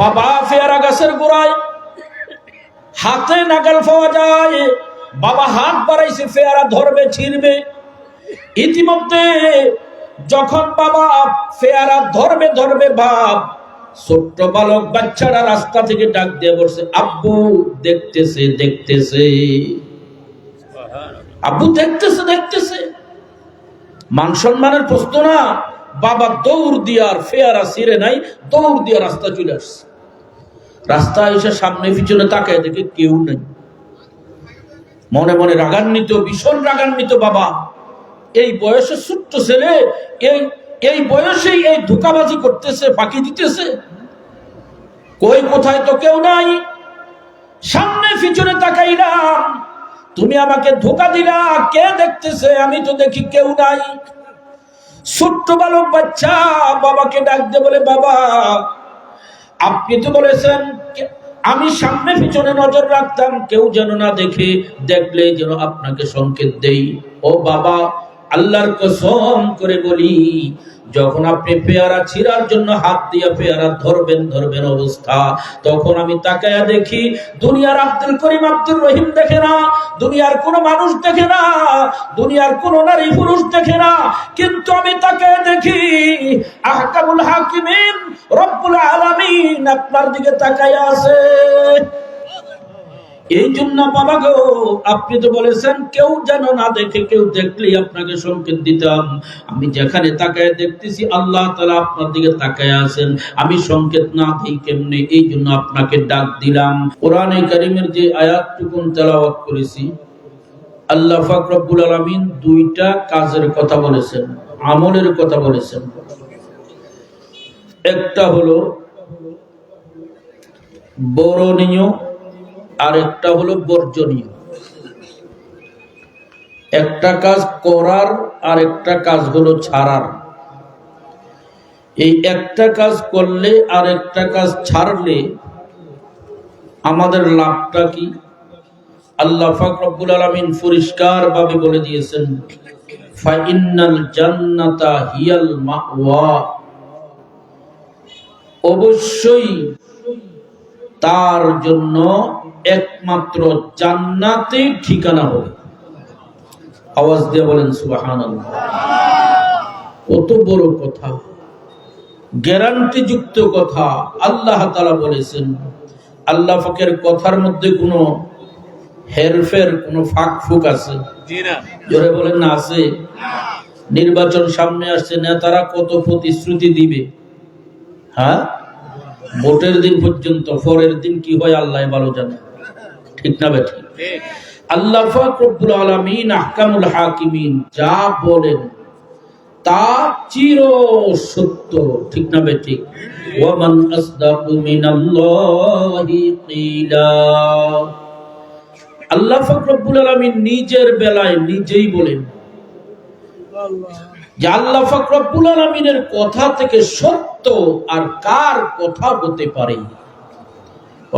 বাবা ফেয়ারা গাছের গোড়ায় হাতে নাগাল পাওয়া যায়। বাবা হাত বাড়াইছে, ফেয়ারা ধরবে, ছিড়বে। ইতিমধ্যে যখন বাবা ফেয়ারা ধরবে ধরবে, বাপ, ছোট্ট বালক বাচ্চারা রাস্তা থেকে ডাক দিয়ে বসছে আব্বু, দেখতেছে দেখতেছে। আব্বু, দেখতেছে দেখতেছে। মান সম্মানের প্রশ্ন না, বাবা দৌড় দিয়ার ফেয়ারা সিরে নাই, দৌড় দিয়া রাস্তা চলে আসছে। রাস্তা এসে সামনে পিছনে তাকায় দেখে কেউ নেই। মনে মনে রাগান্বিত, ভীষণ রাগান্বিত, বাবা। এই বয়সে ছোট্ট ছেলে, এই এই বয়সেই এই ধোকাবাজি করতেছে, ফাঁকি দিতেছে। কই, কোথায় তো কেউ নাই। সামনে পিছনে তাকাইলাম তুমি আমাকে ধোকা দিলা, কে দেখতেছে? আমি তো দেখি কেউ নাই। ছোট্ট বালক বাচ্চা, বাবাকে ডাক দে বলে, বাবা আপনি তো বলেছেন আমি সামনে পিছনে নজর রাখতাম, কেউ যেন না দেখে, দেখলে যেন আপনাকে সংকেত দেই। ও বাবা, আল্লাহর কসম করে বলি যখন আপনি পেয়ারা ছিঁড়ার জন্য হাত দিয়ে পেয়ারা ধরবেন ধরবেন অবস্থা। তখন আমি তাকায়া দেখি, দুনিয়ার আব্দুল করিম আব্দুল রহিম দেখে না, দুনিয়ার কোনো মানুষ দেখে না, দুনিয়ার কোনো নারী পুরুষ দেখে না। কিন্তু আমি তাকে দেখি, আহকামুল হাকিমিন রব্বুল আলামিন আপনার দিকে তাকায়া আছে। এই জন্য বাবা গো, আপনি তো বলেছেন, কেউ যেন না দেখে, কেউ দেখলেই আপনাকে সংকেত দিতাম। আমি যেখানে তাকায় দেখতেছি, আল্লাহ তালা আপনার দিকে তাকায় আছেন। আমি সংকেত না দিই কেমনে? এই জন্য আপনাকে ডাক দিলাম। কোরআনে কারিমের যে আয়াতটুকুন তেলাওয়াত করেছি, আল্লাহ ফাকরুল আলমিন দুইটা কাজের কথা বলেছেন, আমলের কথা বলেছেন। একটা হলো, বরণীয় আর একটা হলো বর্জনীয়। একটা কাজ করার আর একটা কাজ হলো ছাড়ার। এই একটা কাজ করলে আর একটা কাজ ছাড়লে আমাদের লাভটা কি? আল্লাহ ফাকরুল আলমিন পরিষ্কার ভাবে বলে দিয়েছেন অবশ্যই তার জন্য একমাত্র জান্নাতে ঠিকানা হবে। আওয়াজ দিয়ে বলেন সুবাহান কত বড় কথা। গ্যারান্টি যুক্ত কথা। আল্লাহ তালা বলেছেন আল্লাহ ফাকের কথার মধ্যে কোনো হেরফের কোনো ফাঁক ফুক আছে জোরে বলেন না আছে। নির্বাচন সামনে আসছে নেতারা কত প্রতিশ্রুতি দিবে? হ্যাঁ? ভোটের দিন পর্যন্ত পরের দিন কি হয় আল্লাহ ভালো জানে। ঠিক না বেঠি? আল্লাহ ফাকরুল আহকামুল হাকিমিন যা বলেন তা চির সত্য, ঠিক না আসদাকু মিনাল্লাহি কিলা। আল্লাহ ফাকরুল নিজের বেলায় নিজেই বলেন যে আল্লাহ ফাকরুল কথা থেকে সত্য আর কার কথা হতে পারে?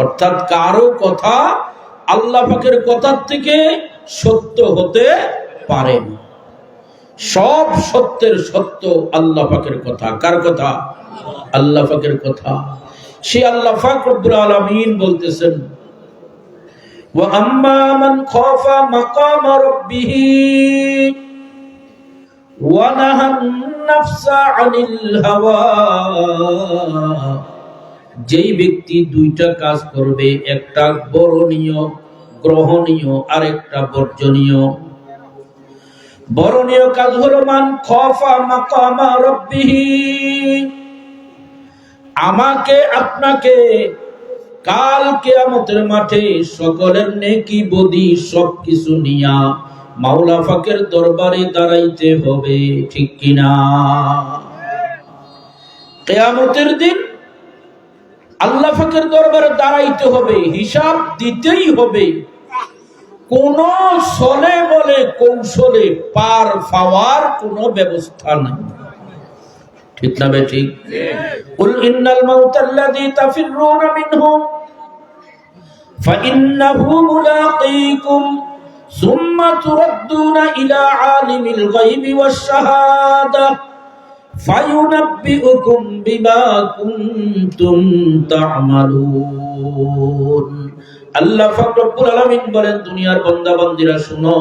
অর্থাৎ কারও কথা আল্লাহ পাকের কথার থেকে সত্য হতে পারে না। সব সত্যের সত্য আল্লাহ পাকের কথা কার কথা আল্লাহ পাকের কথা সে আল্লাহ ফাকরুল আলমিন বলতেছেন وأما من خاف مقام ربه ونهى النفس عن الهوى যেই ব্যক্তি দুইটা কাজ করবে, একটা বরণীয়, গ্রহণীয় আর একটা বর্জনীয়। বরণীয় কাজ হলো মান খফা আমাকে, আপনাকে, কাল কেয়ামতের মাঠে সকলের নেকি বদি সবকিছু নিয়া মাওলা ফাকের দরবারে দাঁড়াইতে হবে, ঠিক কিনা? কেয়ামতের দিন আল্লাহ ফাকের দরবারে দাঁড়াইতে হবে, হিসাব দিতেই হবে। কোন সলে বলে কৌশলে পার পাওয়ার কোন ব্যবস্থা নাই। ঠিক না বে ঠিক? উল ইন্নাল মাউতাল্লাযী তাফিরুনা মিনহু মুলাকীকুম, সুম্মা ইলা আলিমিল গায়বি ওয়াশ ফায়ুনাব্বিউকুম বিমা কুনতুম তা'মালুন। আল্লাহ পাক আলামিন বলেন, দুনিয়ার বান্দা বান্দিরা শুনো,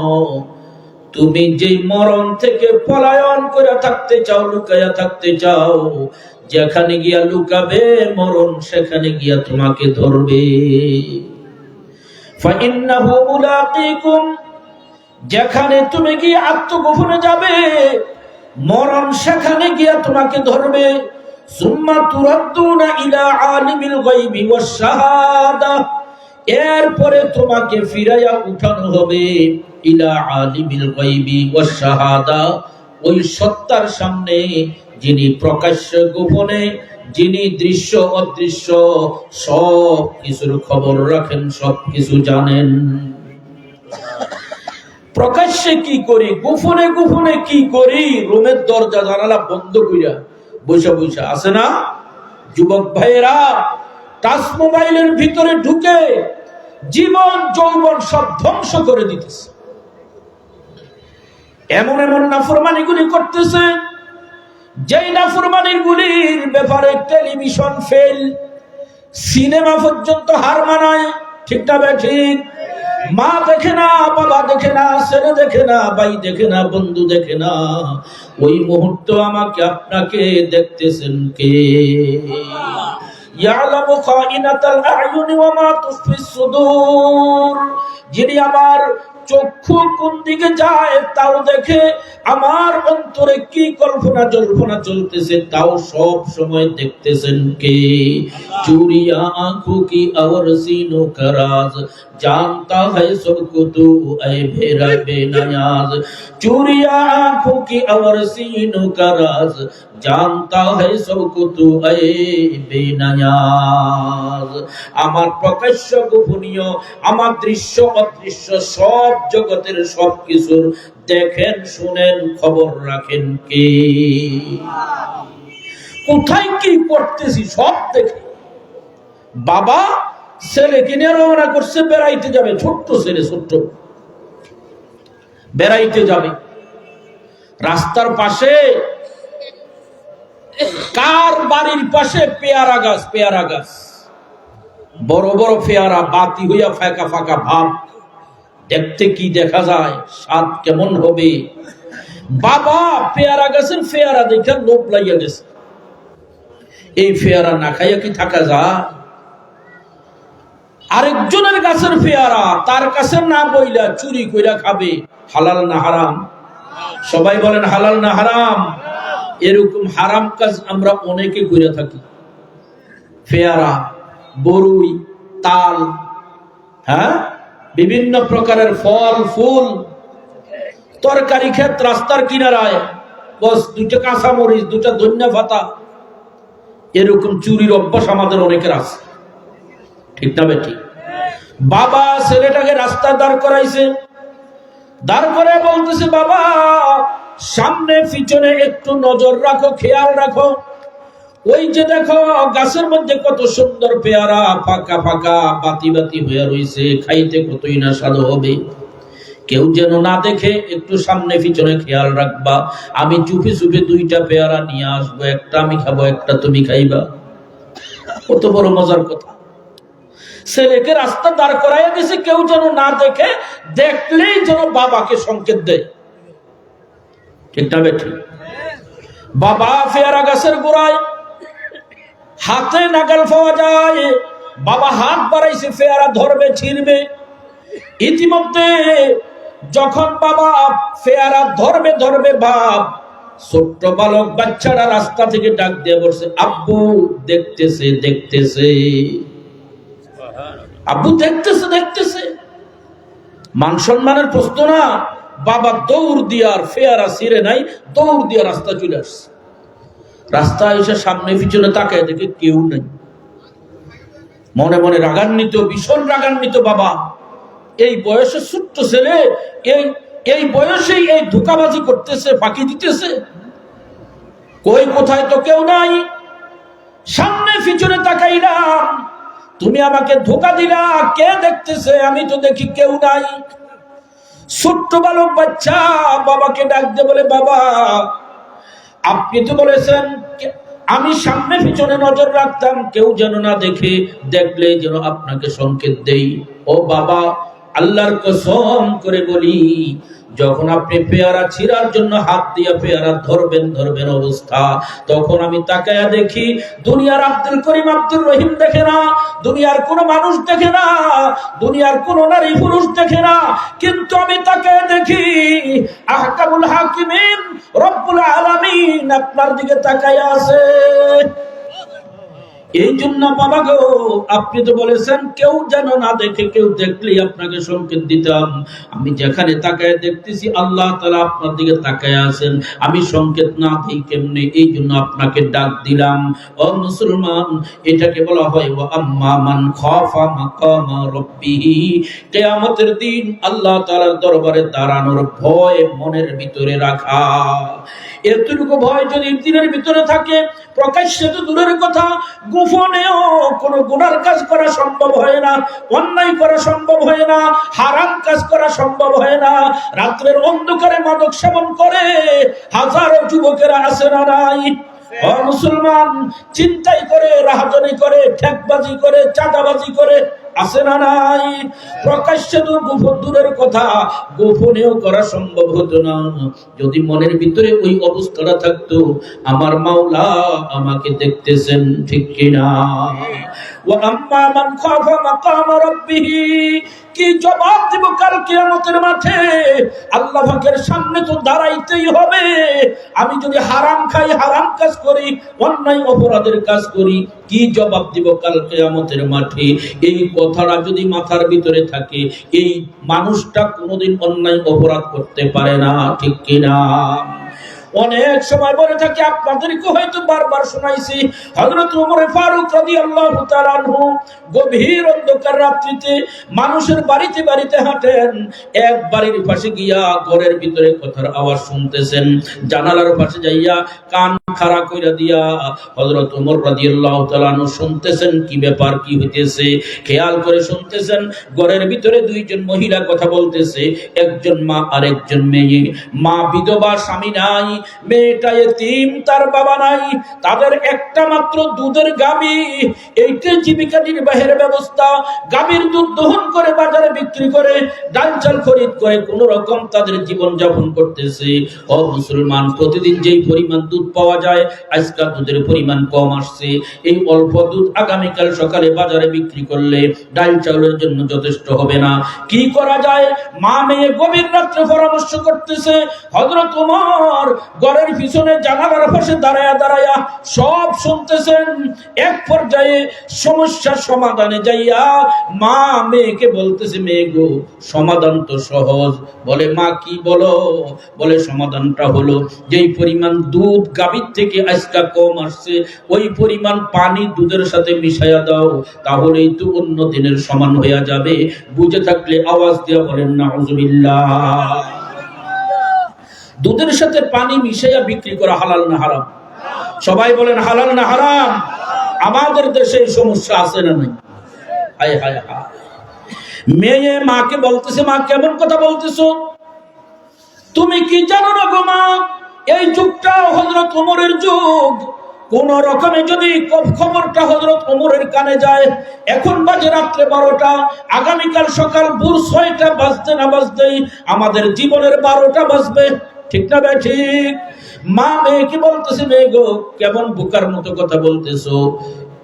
তুমি যেই মরণ থেকে পলায়ন করে থাকতে চাও, লুকায়া থাকতে চাও, যেখানে গিয়া লুকাবে মরণ, সেখানে গিয়া তোমাকে ধরবে। যেখানে তুমি গিয়ে আত্মগোপনে যাবে মরণ সেখানে গিয়া তোমাকে ধরবে। ইলা এরপরে তোমাকে ফিরাইয়া উঠানো হবে ইলা আলিমিল গায়বি ওয়াস শাহাদা। ওই সত্তার সামনে যিনি প্রকাশ্য গোপনে, যিনি দৃশ্য অদৃশ্য সব কিছুর খবর রাখেন সব কিছু জানেন। প্রকাশ্যে কি করি? গোপনে গোপনে কি করি? রুমের দরজা, জানালা বন্ধ কইরা বৈশা বৈশা আছে না? যুবক ভাইয়েরা, টাচ মোবাইলের ভিতরে ঢুকে জীবন, যৌবন সব ধ্বংস করে দিতেছে। এমন এমন নাফরমানি গুলি করতেছে, যেই নাফরমানিগুলির ব্যাপারে টেলিভিশন ফেল, সিনেমা পর্যন্ত হার মানায়, ঠিক না বে ঠিক? মা দেখে না, বাবা দেখে না, ছেলে দেখে না, ভাই দেখে না, বন্ধু দেখে না। ওই মুহূর্ত আমাকে আপনাকে দেখতেছেন কে? যিনি আমার চক্ষু কোন দিকে যায় তাও দেখে আমার অন্তরে কি কল্পনা জল্পনা চলতেছে, তাও সব সময় দেখতেছেন কে? আঁখো কি সিনো কারাজ? জানতা ভেরা বেনায়াজ। আঁখো কি সিনো কারাজ? জানতা বেনায়াজ। আমার প্রকাশ্য গোপনীয়, আমার দৃশ্য অদৃশ্য, সব জগতের সব কিছুর দেখেন, শুনেন, খবর রাখেন কে? কোথায় কি করতেছি সব দেখে। বাবা ছেলে কিনে রওনা করছে, বেড়াইতে যাবে, ছোট্ট ছেলে, ছোট্ট। বেড়াইতে যাবে। রাস্তার পাশে, কার বাড়ির পাশে পেয়ারা গাছ পেয়ারা গাছ। বড় বড় পেয়ারা বাতি হইয়া ফাঁকা ফাঁকা ভাব। দেখতে কি দেখা যায়? স্বাদ কেমন হবে? বাবা, পেয়ারা গাছের পেয়ারা দেখে লোভ লাগিয়া গেছে। এই পেয়ারা না খাইয়া কি থাকা যায়? আরেকজনের গাছের পেয়ারা তার কাছে না বইলা চুরি কইরা খাবে। হালাল না হারাম? সবাই বলেন, হালাল না হারাম? এরকম হারাম কাজ আমরা অনেকে করে থাকি। পেয়ারা, বরুই, তাল হ্যাঁ? বিভিন্ন প্রকারের ফল, ফুল, তরকারি ক্ষেত, রাস্তার কিনারায়, বস, দুটো কাঁচা মরিচ দুটা ধন্যা পাতা। এরকম চুরির অভ্যাস আমাদের অনেকের আছে। ঠিক না বেটি? বাবা ছেলেটাকে রাস্তা দাঁড় করাইছে। দাঁড় করে বলতেছে, বাবা, সামনে, পিছনে একটু নজর রাখো, খেয়াল রাখো। ওই যে দেখো, গাছের মধ্যে কত সুন্দর পেয়ারা ফাঁকা ফাঁকা বাতি বাতি হয়ে রয়েছে খাইতে কতই না স্বাদ হবে। কেউ যেন না দেখে, একটু সামনে পিছনে খেয়াল রাখবা। আমি চুপে চুপে দুইটা পেয়ারা নিয়ে আসব, একটা আমি খাব, একটা তুমি খাইবা। কত বড় মজার কথা। ছেলেকে রাস্তা দাঁড় করাইয়া দিছে, কেউ যেন না দেখে, দেখলেই যেন বাবাকে সংকেত দেয়। ঠিক বাবা ফেয়ারা গাছের গোড়ায় হাতে নাগাল পাওয়া যায়। বাবা হাত বাড়াইছে ফেয়ারা ধরবে, ছিড়বে। ইতিমধ্যে যখন বাবা ফেয়ারা ধরবে ধরবে, বাপ, ছোট্ট বালক বাচ্চারা রাস্তা থেকে ডাক দিয়ে বলছে, আব্বু, দেখতেছে দেখতেছে। আব্বু, দেখতেছে দেখতেছে। মান সম্মানের প্রশ্ন না, বাবা দৌড় দিয়ার ফেয়ারা সিরে নাই, দৌড় দিয়া রাস্তা চলে আসছে। রাস্তা এসে সামনে পিছনে তাকায় দেখে কেউ নেই। মনে মনে রাগান্বিত, ভীষণ রাগান্বিত, বাবা। এই বয়সে ছোট্ট ছেলে, এই এই বয়সেই এই ধোকাবাজি করতেছে, ফাঁকি দিতেছে। কই, কোথায় তো কেউ নাই। সামনে পিছনে তাকাইলাম। তুমি আমাকে ধোকা দিলা, কে দেখতেছে? আমি তো দেখি কেউ নাই। ছোট্ট বালক বাচ্চা, বাবাকে ডাকতে বলে, বাবা আপনি তো বলেছেন আমি সামনে পিছনে নজর রাখতাম, কেউ যেন না দেখে, দেখলে যেন আপনাকে সংকেত দেই। ও বাবা, আল্লাহর কসম করে বলি যখন আপনি পেয়ারা ছিঁড়ার জন্য হাত দিয়ে পেয়ারা ধরবেন ধরবেন অবস্থা। তখন আমি তাকায়া দেখি, দুনিয়ার আব্দুল করিম আব্দুল রহিম দেখে না, দুনিয়ার কোনো মানুষ দেখে না, দুনিয়ার কোনো নারী পুরুষ দেখে না। কিন্তু আমি তাকায়া দেখি, আহকামুল হাকিমিন রব্বুল আলামিন আপনার দিকে তাকায়া আছে। এই জন্য বাবা গো, আপনি তো বলেছেন, কেউ যেন না দেখে, কেউ দেখলেই আপনাকে সংকেত দিতাম। আমি যেখানে তাকায় দেখতেছি, আল্লাহ তালা আপনার দিকে তাকায় আছেন। আমি সংকেত না দিই কেমনে? এই জন্য আপনাকে ডাক দিলাম। ও মুসলমান, এটাকে বলা হয় ও আম্মা মান খাফা মাকামা রাব্বিহি। কিয়ামতের দিন আল্লাহ তাআলার দরবারে দাঁড়ানোর ভয় মনের ভিতরে রাখা। এতটুকু ভয় যদি দিনের ভিতরে থাকে প্রকাশ্যে তো দূরের কথা, গোপনেও কোনো গুনার কাজ করা সম্ভব হয় না, অন্যায় করা সম্ভব হয় না, হারাম কাজ করা সম্ভব হয় না। রাত্রের অন্ধকারে মাদক সেবন করে হাজারো যুবকেরা আসে না নাই। মুসলমান, চিন্তাই করে, রাহাজনি করে, ঠেকবাজি করে, চাঁদাবাজি করে আছে না নাই? প্রকাশ্যে তো গোপন দূরের কথা গোপনেও করা সম্ভব হতো না। যদি মনের ভিতরে ওই অবস্থাটা থাকতো, আমার মাওলা আমাকে দেখতেছেন ঠিক কিনা? মান খাফা মাকাম কি জবাব কাল কিয়ামতের মাঠে? আল্লাহ পাকের সামনে তো দাঁড়াইতেই হবে। আমি যদি হারাম খাই, হারাম কাজ করি, অন্যায় অপরাধের কাজ করি, কি জবাব দিব কাল কিয়ামতের মাঠে? এই কথাটা যদি মাথার ভিতরে থাকে, এই মানুষটা কোনোদিন অন্যায় অপরাধ করতে পারে না, ঠিক কিনা? অনেক সময় বলে থাকি, আপনাদেরকে হয়তো বারবার শোনাইছি। হজরত উমরে ফারুক রাজি আল্লাহ আনহু গভীর অন্ধকার রাত্রিতে মানুষের বাড়িতে বাড়িতে হাঁটেন। এক বাড়ির পাশে গিয়া ঘরের ভিতরে কথার আওয়াজ শুনতেছেন। জানালার পাশে যাইয়া কান খাড়া কইরা দিয়া হযরত ওমর রাদিয়াল্লাহু তাআলা শুনতেছেন কি ব্যাপার, কি হইতেছে? খেয়াল করে শুনতেছেন, ঘরের ভিতরে দুইজন মহিলা কথা বলতেছে, একজন মা মেয়ে। মা বিধবা, স্বামী নাই, মেয়েটা এতিম, তার বাবা নাই, তাদের একটা মাত্র দুধের গাবি এইটা জীবিকা নির্বাহের ব্যবস্থা। গাভীর দুধ দহন করে বাজারে বিক্রি করে, ডাল চাল খরিদ করে, কোন রকম তাদের জীবন যাপন করতেছে। ও মুসলমান, প্রতিদিন যেই পরিমাণ দুধ পাওয়া যায়, আজকাল দুধের পরিমাণ কম আসছে। এই অল্প দুধ আগামীকাল সকালে বাজারে বিক্রি করলে ডাল চাউলের জন্য যথেষ্ট হবে না। কি করা যায়? মা মেয়ে গভীর রাত্রে পরামর্শ করতেছে, হযরত ওমর ঘরের পিছনে জানালার পাশে দাঁড়ায়া দাঁড়ায়া সব শুনতেছেন। এক পর্যায়ে সমস্যার সমাধানে যাইয়া মা মেয়েকে বলতেছে, মেয়ে গো, সমাধান তো সহজ। বলে, মা কি বলো? বলে, সমাধানটা হলো, যেই পরিমাণ দুধ গাভীর থেকে আজকা কম আসছে, ওই পরিমাণ পানি দুধের সাথে মিশাইয়া দাও, তাহলেই তো অন্য দিনের সমান হইয়া যাবে। বুঝে থাকলে আওয়াজ দেওয়া বলেন না দুধের সাথে পানি মিশাইয়া বিক্রি করা হালাল না হারাম? সবাই বলেন, হালাল না হারাম? আমাদের দেশে সমস্যা আছে না নাই? হায় হায়। মেয়ে মাকে বলতেছে, মা, কেমন কথা বলতেছো? তুমি কি জানো না গো মা? এই যুগটা হজরত ওমরের যুগ। কোন রকমে যদি খবরটা হজরত ওমরের কানে যায়, এখন বাজে রাত্রে বারোটা, আগামীকাল সকাল ভোর ছয়টা বাজতে না বাজতেই আমাদের জীবনের বারোটা বাজবে। ঠিক না ভাই, ঠিক? মা মেয়ে কি বলতেছে মেয়ে গো? কেমন বোকার মতো কথা বলতেছো?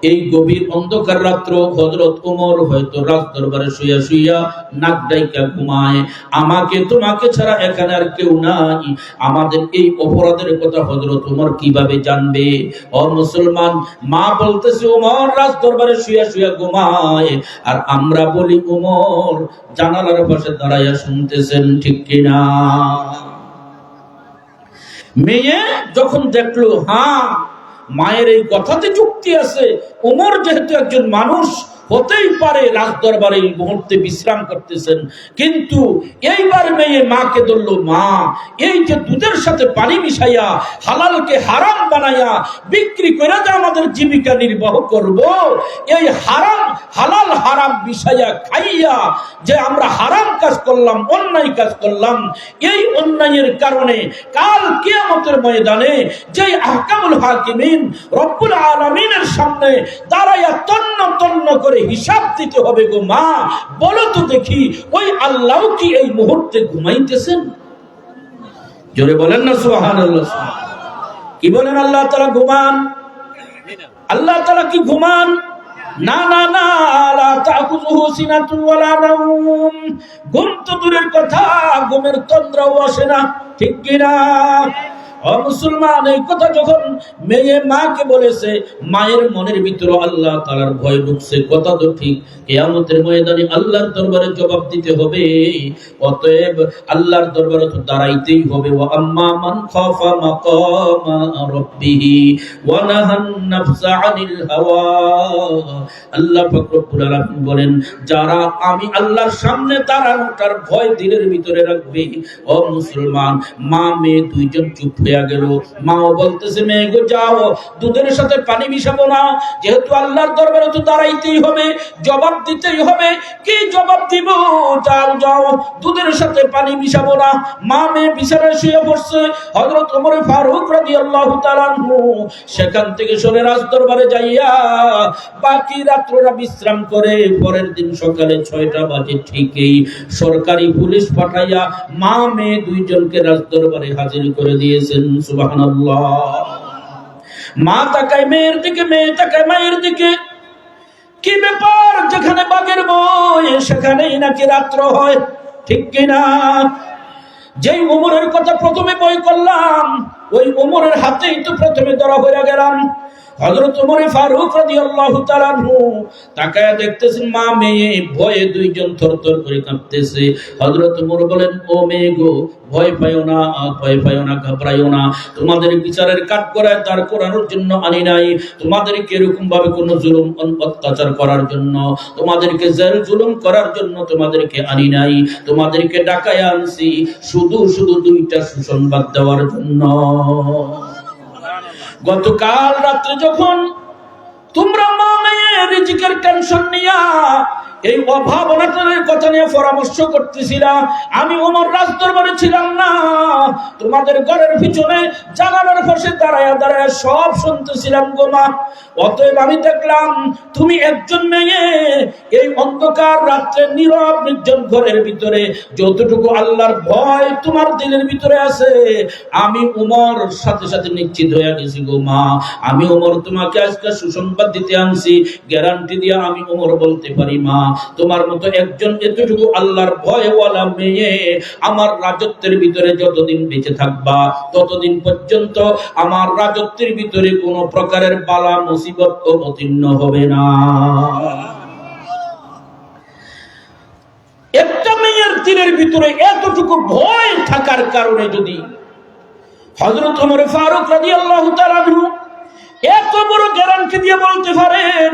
এই গভীর অন্ধকার রাত্র হজরত ওমর হয়তো রাজ দরবারে শুইয়া শুইয়া নাক ডাইকা ঘুমায়। আমাকে, তোমাকে ছাড়া এখানে আর কেউ নাই। আমাদের এই অপরাধের কথা হজরত ওমর কীভাবে জানবে? ও মুসলমান, মা বলতেছে, ওমর রাজ দরবারে শুইয়া শুইয়া ঘুমায়। আর আমরা বলি, ওমর, জানালার পাশে দাঁড়াইয়া শুনতেছেন ঠিক কিনা? মেয়ে যখন দেখল হ্যাঁ মায়ের এই কথাতে যুক্তি আছে। ওমর যেহেতু একজন মানুষ হতেই পারে রাজ দরবারে এই মুহূর্তে বিশ্রাম করতেছেন। কিন্তু এইবার মেয়ে মাকে ধরলো, মা, এই যে দুধের সাথে পানি মিশাইয়া, হালালকে হারাম বানাইয়া বিক্রি করে যে আমাদের জীবিকা নির্বাহ করব, এই হারাম, হালাল হারাম বিষয়া খাইয়া যে আমরা হারাম কাজ করলাম, অন্যায় কাজ করলাম, এই অন্যায়ের কারণে কাল কিয়ামতের ময়দানে যে আহকামুল হাকিমিন রব্বুল আলামিনের সামনে দাঁড়াইয়া তন্ন তন্ন করে হিসাব দিতে হবে গো মা। বলো তো দেখি, ওই আল্লাহ কি এই মুহূর্তে ঘুমাইতেছেন? জোরে বলেন না, সুবহানাল্লাহ কি বলেন, আল্লাহ তাআলা ঘুমান? আল্লাহ তাআলা কি ঘুমান? ঘুম তো দূরের কথা, ঘুমের তন্দ্রাও আসে না, ঠিক কি না ও মুসলমান, এই কথা যখন মেয়ে মাকে বলেছে, মায়ের মনের ভিতরে আল্লাহ তাআলার ভয় ঢুকছে, কথা তো ঠিক। কিয়ামতের ময়দানে আল্লাহর দরবারে জবাব দিতে হবে, অতএব আল্লাহর দরবারে তো দাঁড়াইতেই হবে। ওয়া আম্মা মান খাফা মাকামা রাব্বিহি ওয়া নাহান নাফসা আনিল হাওয়া। আল্লাহ পাক রব্বুল আলামিন বলেন, যারা আমি আল্লাহর সামনে দাঁড়ানোটার ভয় দিলের ভিতরে রাখবে, ও মুসলমান মা মেয়ে দুইজন চুপ হয়ে গেল। মাও বলতেছে মেয়ে গো যাও, দুধের সাথে পানি মিশাবো না। যেহেতু আল্লাহর দরবারে তো দাঁড়াইতেই হবে, জবাব দিতেই হবে। কি জবাব দিব? যাও যাও, দুধের সাথে পানি মিশাবো না। মা মেয়ে বিছানায় শুয়ে পড়ছে। হযরত ওমর ফারুক তাআলা আনহু সেখান থেকে সরে রাজ দরবারে যাইয়া বাকি রাত্রটা বিশ্রাম করে। পরের দিন সকালে ছয়টা বাজে ঠিকই সরকারি পুলিশ পাঠাইয়া মা মেয়ে দুইজনকে রাজ দরবারে হাজির করে দিয়েছেন। সুবহানাল্লাহ। মা তাকায় মেয়ের দিকে, মেয়ে তাকায় মায়ের দিকে। কি ব্যাপার? যেখানে বাঘের বই সেখানেই নাকি রাত্র হয়। ঠিক কিনা? যেই উমরের কথা প্রথমে বই করলাম, ওই উমরের হাতেই তো প্রথমে ধরা হয়ে গেলাম। তোমাদের বিচারের করায় করানোর জন্য আনি নাই। তোমাদেরকে এরকম ভাবে কোনো জুলুম অত্যাচার করার জন্য, তোমাদেরকে জেল জুলুম করার জন্য তোমাদেরকে আনি নাই। তোমাদেরকে ডাকায় আনছি, শুধু শুধু দুইটা সুসংবাদ দেওয়ার জন্য। গতকাল রাত্রে যখন তোমরা মা মেয়ে রিজিকের টেনশন নিয়া এই অভাব অনাটনের কথা নিয়ে পরামর্শ করতেছিলা। আমি ওমর রাজ দরবারে ছিলাম না। তোমাদের ঘরের পিছনে জানালার পাশে দাঁড়ায় দাঁড়ায় সব শুনতেছিলাম গো মা। অতএব আমি দেখলাম, তুমি একজন মেয়ে। এই অন্ধকার রাত্রে নীরব নির্জন ঘরের ভিতরে যতটুকু আল্লাহর ভয় তোমার দিলের ভিতরে আছে, আমি উমর সাথে সাথে নিশ্চিত হয়ে গেছি গো মা। আমি উমর তোমাকে আজকে সুসংবাদ দিতে আনছি। গ্যারান্টি দিয়ে আমি উমর বলতে পারি মা। তোমার মতো একজন এতটুকু আল্লাহর ভয়ওয়ালা মেয়ে, আমার রাজত্বের ভিতরে যতদিন বেঁচে থাকবা, ততদিন পর্যন্ত আমার রাজত্বের ভিতরে কোনো প্রকারের বালা, মুসিবত অবতীর্ণ হবে না। একটা মেয়ের দিনের ভিতরে এতটুকু ভয় থাকার কারণে যদি হজরত ফারুক রাদিয়াল্লাহু তাআলা আনহু এত বড় গ্যারান্টি দিয়ে বলতে পারেন?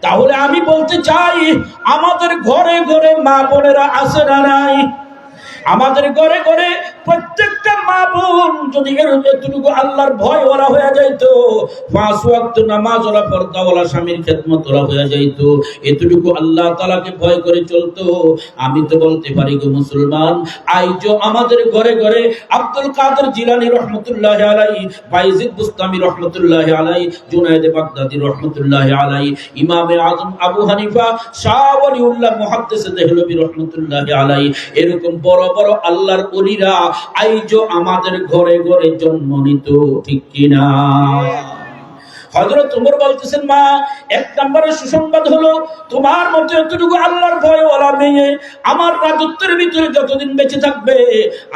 তাহলে আমি বলতে চাই, আমাদের ঘরে ঘরে মা বোনেরা আছে না নাই? আমাদের ঘরে ঘরে প্রত্যেকটা আমি তো বলতে পারি গো মুসলমান, আইজো আমাদের ঘরে ঘরে আব্দুল কাদের জিলানি রহমতুল্লাহ আলাই বাইজিদ বুস্তামি রহমতুল্লাহ আলাই জুনায়দ বাগদাদি রহমতুল্লাহ আলাই ইমামে আজম আবু হানিফা এরকম বড় বড় আল্লাহর ওলিরা আইজো আমাদের ঘরে ঘরে জন্ম নিত, ঠিক কিনা? নম্বরের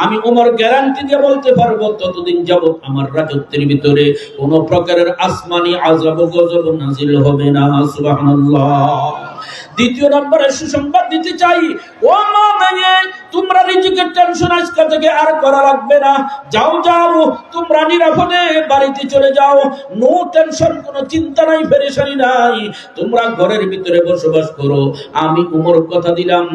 আমি গ্যারান্টি দিয়ে বলতে পারব, ততদিন আমার রাজত্বের ভিতরে কোনো প্রকারের আসমানি আজাব গজব নাজিল হবে না। দ্বিতীয় নম্বরে সুসংবাদ দিতে চাই, ও মা তোমরা রিজিকের টেনশন আজকে থেকে আর করা লাগবে না। যাও যাও, তোমরা নিরাপদে বাড়িতে চলে যাও। নো টেনশন কোনো চিন্তা নাই, পেরেশানি নাই। তোমরা ঘরের ভিতরে বসবাস করো। আমি উমর কথা দিলাম।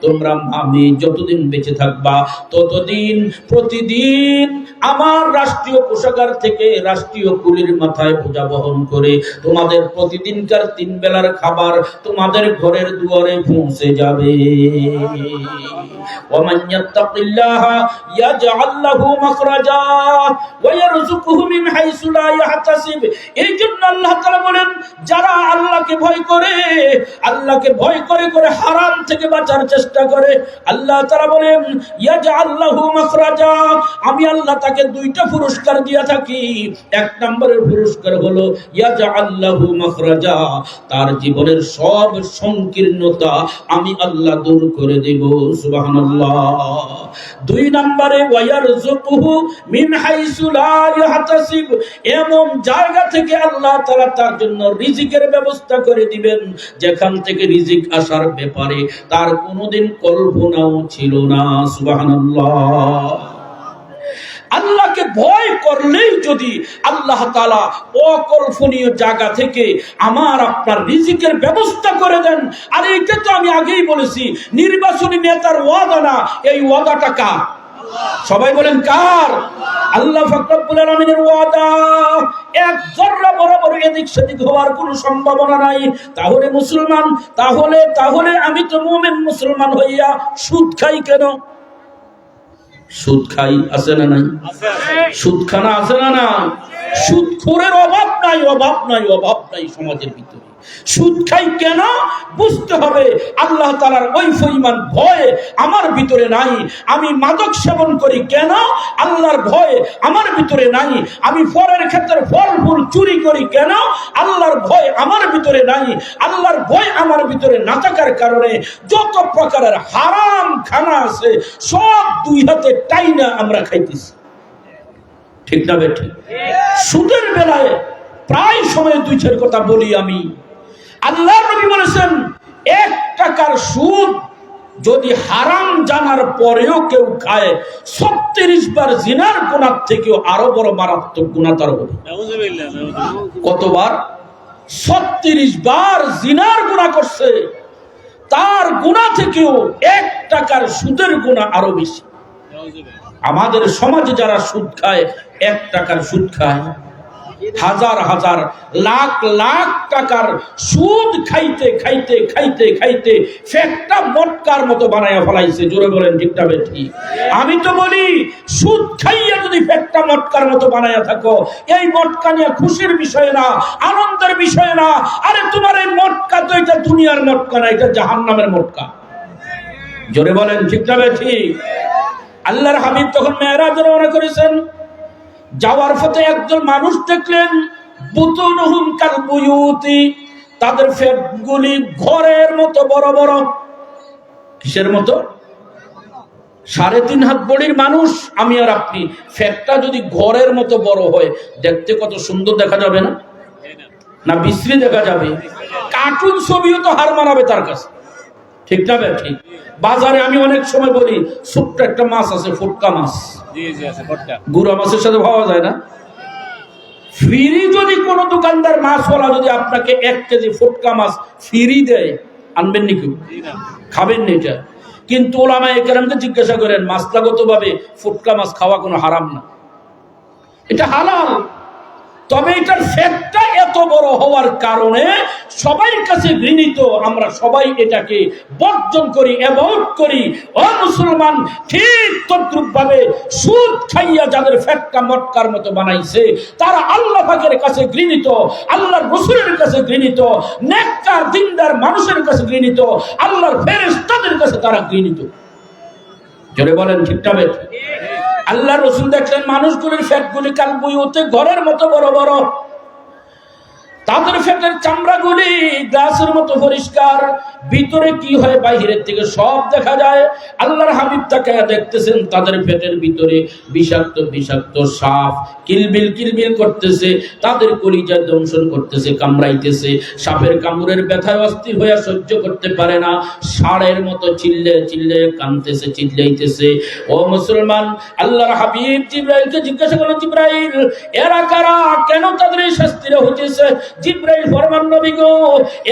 তোমরা, আমি যতদিন বেঁচে থাকবা, ততদিন, প্রতিদিন আমার রাষ্ট্রীয় কোষাগার থেকে রাষ্ট্রীয় কুলির মাথায় বোঝা বহন করে তোমাদের প্রতিদিনকার তিন বেলার খাবার তোমাদের ঘরের দুয়ারে পৌঁছে যাবে। ومن يتق الله يجعل له مخرجا ويرزقه من حيث لا يحتسب এই জন্য আল্লাহ তাআলা বলেন যারা আল্লাহকে ভয় করে আল্লাহকে ভয় করে করে হারাম থেকে বাঁচার চেষ্টা করে আল্লাহ তাআলা বলেন ইয়াজআল লাহু মাখরাজা আমি আল্লাহ তাকে দুইটা পুরস্কার দিয়া থাকি এক নম্বরের পুরস্কার হলো ইয়াজআল লাহু মাখরাজা তার জীবনের সব সংকীর্ণতা আমি আল্লাহ দূর করে দেব সুবহানাল্লাহ দুই নম্বরে, ওয়ায়ারযুকুহু মিন হাইসু লা ইয়াহতাসিব। এমন জায়গা থেকে আল্লাহ তাআলা তার জন্য রিজিকের ব্যবস্থা করে দিবেন, যেখান থেকে রিজিক আসার ব্যাপারে তার কোনোদিন কল্পনাও ছিল না। সুবহানাল্লাহ। আল্লাহকে ভয় করলেই যদি আল্লাহ তালা অকল্পনীয় জায়গা থেকে আমার আপনার রিজিকের ব্যবস্থা করে দেন। আর এইটা তো আমি আগেই বলেছি, নির্বাচনী নেতার ওয়াদা না, এই ওয়াদাটা কার? সবাই বলেন কার? আল্লাহ ফকরবুল আলমিনের ওয়াদা। এক জর্রা বরাবর এদিক সেদিক হওয়ার কোনো সম্ভাবনা নাই। তাহলে মুসলমান, তাহলে তাহলে আমি তো মোমেন মুসলমান হইয়া সুদ খাই কেন? সুদ খাই আছে না নাই? সুদ খানা আছে না না সুদ খোরের অভাব নাই অভাব নাই অভাব নাই সমাজের ভিতরে। সুদ খাই কেন? বুঝতে হবে, আল্লাহ তালার ওই পরিমাণ ভয় আমার ভিতরে নাই। আমি মাদক সেবন করি কেন? আল্লাহর ভয় আমার ভিতরে নাই। আমি ফলের ক্ষেত্রে ফল ফুল চুরি করি কেন? আল্লাহর ভয় আমার ভিতরে নাই। আল্লাহর ভয় আমার ভিতরে না থাকার কারণে যত প্রকারের হারাম খানা আছে, সব দুই হাতে টাইনা আমরা খাইতেছি। ঠিক না বেঠি সুদের বেলায় প্রায় সময় দুই ছের কথা বলি আমি। আল্লাহ নবী বলেছেন এক টাকার সুদ যদি হারাম জানার পরেও কেউ খায় ছত্রিশ বার জিনার গুণার থেকেও আরও বড় মারাত্মক গুণা তার হবে। কতবার? ছত্রিশ বার জিনার গুণা করছে তার গুণা থেকেও এক টাকার সুদের গুণা আরও বেশি। আমাদের সমাজে যারা সুদ খায়, এক টাকার সুদ খায়। হাজার হাজার, লাখ লাখ টাকার সুদ খাইতে খাইতে খাইতে খাইতে ফেকটা মটকার মতো বানাইয়া ফলাইছে। জোরে বলেন ঠিকটা ঠিক আমি তো বলি, সুদ খাইয়া যদি ফেকটা মটকার মতো বানাইয়া থাকো, এই মটকা নিয়ে খুশির বিষয় না, আনন্দের বিষয় না। আরে তোমার এই মটকা তো এটা দুনিয়ার মটকা না, এটা জাহান্নামের মটকা। জোরে বলেন ঠিকটা ঠিক আল্লাহর হাবিব তখন মেয়েরাজ রওনা করেছেন। যাওয়ার পথে একজন মানুষ দেখলেন বুতুনহুম কাল বুয়ুতি, তাদের ফেটগুলি ঘরের মতো বড় বড়। কিসের মতো? সাড়ে তিন হাত বড়ির মানুষ। আমি আর আপনি ফ্যাটটা যদি ঘরের মতো বড় হয়, দেখতে কত সুন্দর দেখা যাবে না? না, বিশ্রী দেখা যাবে। কার্টুন ছবিও তো হার মানাবে তার কাছে। ঠিক না ভাই? ঠিক। বাজারে আমি অনেক সময় বলি ছোট্ট একটা মাছ আছে ফুটকা মাছ। গুড়া মাছের সাথে পাওয়া যায় না? ফ্রি যদি কোনো দোকানদার মাছওয়ালা যদি আপনাকে এক কেজি ফুটকা মাছ ফ্রি দেয় আনবেন নি। কেউ খাবেন নি এটা। কিন্তু ওলামা একরামকে জিজ্ঞাসা করেন মাছলাগত ভাবে ফুটকা মাছ খাওয়া কোনো হারাম না? এটা হালাল। তবে এটার ফ্যাটটা এত বড় হওয়ার কারণে সবাই কাছে ঘৃণিত, আমরা সবাই এটাকে বর্জন করি, অ্যাভয়েড করি। ও মুসলমান, ঠিক তদ্রুপ ভাবে সুদ খাইয়া যাদের ফ্যাটটা মটকার মতো বানাইছে, তারা আল্লাহ পাকের কাছে ঘৃণিত, আল্লাহর রসুলের কাছে ঘৃণিত, নেককার, দিনদার মানুষের কাছে ঘৃণিত, আল্লাহর ফেরেশতাদের কাছে তারা ঘৃণিত। জোরে বলেন বেশ আল্লাহ রসুল দেখলেন মানুষগুলির ফ্যাটগুলি কাল বই ওতে ঘরের মতো বড় বড়। তাদের ফেটের চামড়াগুলি গ্লাসের মতো পরিষ্কার। ভিতরে কি হয়, বাহিরের থেকে সব দেখা যায়। আল্লাহর হাবিব তাকে দেখতেছেন, তাদের পেটের ভিতরে বিষাক্ত বিষাক্ত সাপ কিলবিল কিলবিল করতেছে। তাদের কলিজা দংশন করতেছে, কামড়াইতেছে। সাপের কামড়ের ব্যথায় অস্থির হয়ে সহ্য করতে পারে না। ষাঁড়ের মতো চিল্লে চিল্লে কানতেছে, চিল্লাইতেছে। ও মুসলমান, আল্লাহর হাবিব জিব্রাইলকে জিজ্ঞাসা করলেন, জিব্রাইল, এরা কারা? কেন তাদের এই শাস্তিরা হতেছে জিব্রাইল ফরমান নবী গো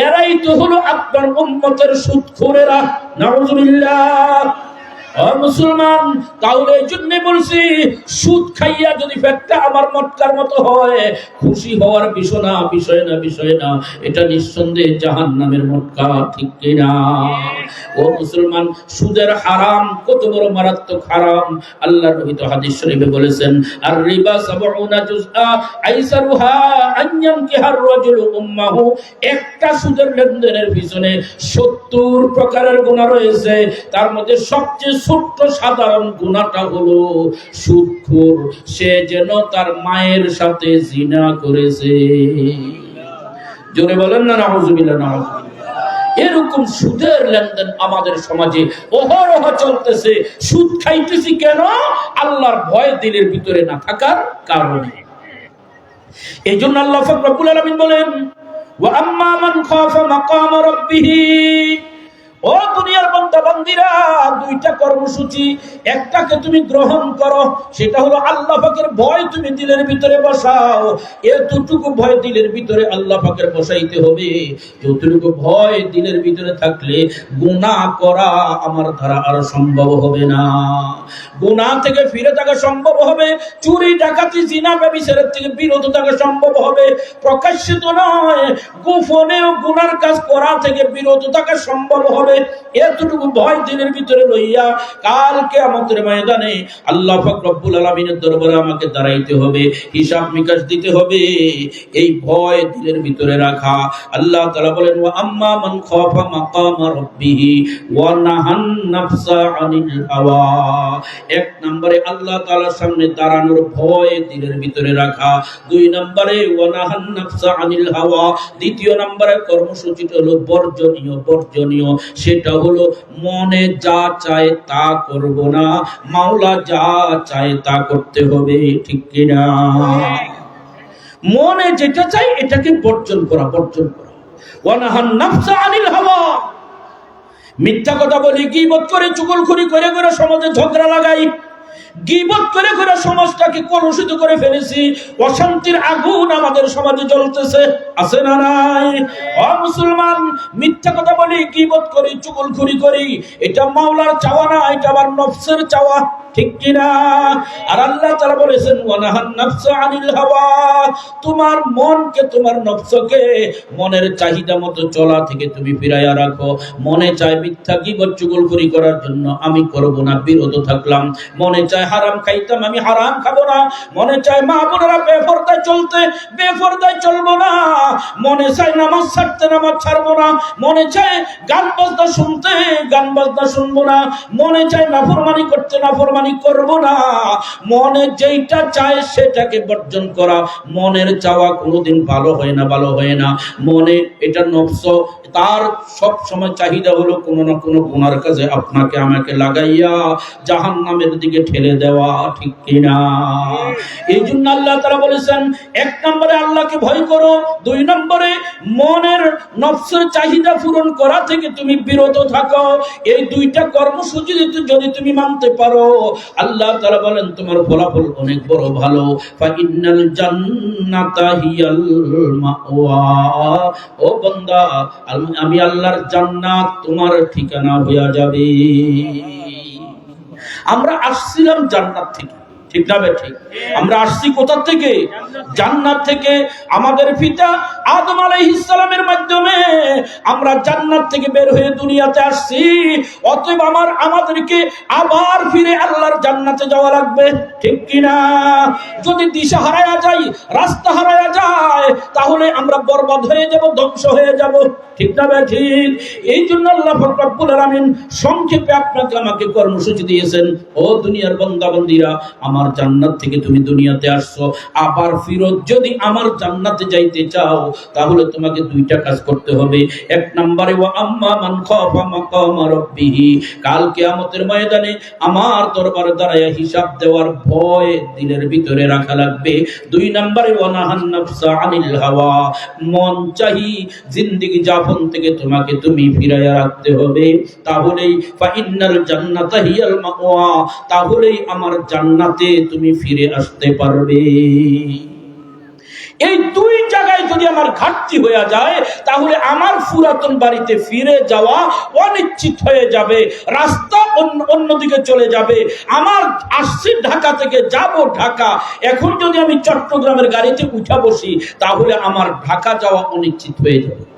এরাই তো হলো আপনার উম্মতের সুদখোরেরা। নাউজুবিল্লাহ। মুসলমান, তাহলে জন্য বলছি, সুদ খাইয়া যদি আমার মটকার মতো হয়, খুশি হওয়ার বিষয় না বিষয় না বিষয় না, এটা নিঃসন্দেহে জাহান নামের মটকা, ঠিক ও মুসলমান, সুদের হারাম, কত বড় মারাত্মক হারাম আল্লাহ নবী তো হাদিস শরীফে বলেছেন আর রিবা জুজআ, আইসারুহা আন ইয়ানকিহার রাজুলু উম্মাহু, একটা সুদের লেনদেনের পিছনে 70 প্রকারের গুনাহ রয়েছে, তার মধ্যে সবচেয়ে ছোট্ট সাধারণ গুনাহটা হলো সুদখোর সে যেন তার মায়ের সাথে জিনা করেছে। জোরে বলেন না, নাউজুবিল্লাহ নাউজুবিল্লাহ। এরকম সুদের লেনদেন আমাদের সমাজে অহরহ চলতেছে। সুদ খাইতেছি কেন? আল্লাহর ভয় দিলের ভিতরে না থাকার কারণে। এই জন্য আল্লাহ ফকরবুল আলমিন বলেন আম্মা মান খাফা মাকাম রাব্বিহি ও দুনিয়ার বান্দা বান্দিরা দুইটা কর্মসূচি, একটাকে তুমি গ্রহণ করো, সেটা হলো আল্লাহ পাকের ভয় তুমি দিলের ভিতরে বসাও। এতটুকু ভয় দিলের ভিতরে আল্লাহ পাকের বসাইতে হবে। যতটুকু ভয় দিলের ভিতরে থাকলে গুনাহ করা আমার দ্বারা আর সম্ভব হবে না। গুনাহ থেকে ফিরে থাকা সম্ভব হবে, চুরি, ডাকাতি, জিনা ব্যবিচারের থেকে বিরত থাকা সম্ভব হবে। প্রকাশ্যে তো নয়, গোপনেও গুনার কাজ করা থেকে বিরত থাকা সম্ভব হবে। এতটুকু ভয় দিনের ভিতরে লইয়া কালকে আমাদের ময়দানে আল্লাহ পাক রব্বুল আলামিনের দরবারে আমাকে দাঁড়াইতে হবে, হিসাব নিকাশ দিতে হবে। এই ভয় দিলের ভিতরে রাখা। আল্লাহ তাআলা বলেন, ওয়া আম্মা মান খাফা রাব্বিহি নাফসা আনিল হাওয়া। এক নম্বরে আল্লাহ সামনে দাঁড়ানোর ভয় ভিতরে রাখা। দুই নম্বরে, ওয়া নাহান নাফসা আনিল হাওয়া। দ্বিতীয় নম্বরে হলো বর্জনীয় বর্জনীয়। সেটা হলো, মনে যা চায় তা করব না, মাওলা যা চায় তা করতে হবে, ঠিক কিনা? মনে যেটা চাই এটাকে বর্জন করা বর্জন করা। ওয়ানাহান আনিল হাওয়া। মিথ্যা কথা বলি কি বোধ করে, চুগলখড়ি করে করে সমাজে ঝগড়া লাগাই। গিবত করে করে সমাজটাকে কলুষিত করে ফেলেছি। অশান্তির আগুন আমাদের সমাজে জ্বলতেছে। আছে না নাই? অ মুসলমান, মিথ্যা কথা বলি, গিবত করি করি। এটা মাওলার চাওয়া না, এটা নফসের চাওয়া। ঠিক কিনা? আর আল্লাহ তারা বলেছেন, ওয়ানাহান নাফসা আনিল হাওয়া। তোমার মনকে, তোমার নফসকে মনের চাহিদা মতো চলা থেকে তুমি ফিরাইয়া রাখো। মনে চায় মিথ্যা কি চুগল করি করার জন্য আমি করব না, বিরত থাকলাম। মনে চায় হারাম খাইতাম, আমি হারাম খাব না। মনে চায় মা বোনেরা বেফরদায় চলতে, বেফরদায় চলবো না। মনে চায় নামাজ ছাড়তে, নামাজ ছাড়বো না। মনে চায় গান বাজনা শুনতে, গান বাজনা শুনব না। মনে চায় নাফরমানি করতে, নাফরমানি করব না। মনে যেইটা চায় সেটাকে বর্জন করা। মনের চাওয়া কোনোদিন ভালো হয় না, ভালো হয় না। মনে এটা নফস। তার সব সময় চাহিদা হলো কোনো না কোনো গুনার কাজে আপনাকে আমাকে লাগাইয়া জাহান নামের দিকে ঠেলে দেওয়া ঠিক কিনা? এই জন্য আল্লাহ তারা বলেছেন, এক নম্বরে আল্লাহকে ভয় করো, দুই নম্বরে মনের নফসের চাহিদা পূরণ করা থেকে তুমি বিরত থাকো। এই দুইটা কর্মসূচি যদি- তুমি মানতে পারো, আল্লাহ তারা বলেন, তোমার ফলাফল অনেক বড় ভালো। ও বান্দা, আমি আল্লাহর জান্নাত তোমার ঠিকানা হইয়া যাবে। আমরা আসছিলাম জান্নাত থেকে। ঠিক না ঠিক? আমরা আসছি কোথা থেকে? জান্নাত থেকে। আমাদের পিতা আদম আলাইহিস সালামের মাধ্যমে আমরা জান্নাত থেকে বের হয়ে দুনিয়াতে আসছি। অতএব আমার, আমাদেরকে আবার ফিরে আল্লাহর জান্নাতে যাওয়া লাগবে। ঠিক কিনা যদি দিশা হারায়া যাই রাস্তা হারায়া যায়, তাহলে আমরা বরবাদ হয়ে যাব, ধ্বংস হয়ে যাব। ঠিক না ঠিক? এই জন্য আল্লাহ রব্বুল আলামিন সংক্ষেপে আপনাকে আমাকে কর্মসূচি দিয়েছেন। ও দুনিয়ার বান্দা বান্দিরা আমার আমার জান্নাত থেকে তুমি দুনিয়াতে আসছো। আবার ফিরত যদি আমার জান্নাতে যাইতে চাও, তাহলে তোমাকে দুইটা কাজ করতে হবে। এক নম্বরে, ওয়া আম্মা মান খাফা মাকামা রাব্বিহি। কাল কিয়ামতের ময়দানে আমার দরবারে দাঁড়ায় হিসাব দেওয়ার ভয় দিলের ভিতরে রাখা লাগবে। দুই নম্বরে, ওয়া নাহান নাফসা আনিল হাওয়া। মন চাহি জিন্দেগি যাপন থেকে তোমাকে তুমি ফিরাইয়া রাখতে হবে। তাহলেই, ফা ইন্নাল জান্নাতা হিয়াল মাওয়া। তাহলেই আমার জান্নাতে তুমি ফিরে আসতে পারবে। এই দুই জায়গায় যদি আমার ঘাটতি হয়ে যায়, তাহলে আমার পুরাতন বাড়িতে ফিরে যাওয়া অনিশ্চিত হয়ে যাবে, রাস্তা অন্য, অন্যদিকে চলে যাবে। আমার আসছি ঢাকা থেকে যাব ঢাকা। এখন যদি আমি চট্টগ্রামের গাড়িতে উঠা বসি, তাহলে আমার ঢাকা যাওয়া অনিশ্চিত হয়ে যাবে।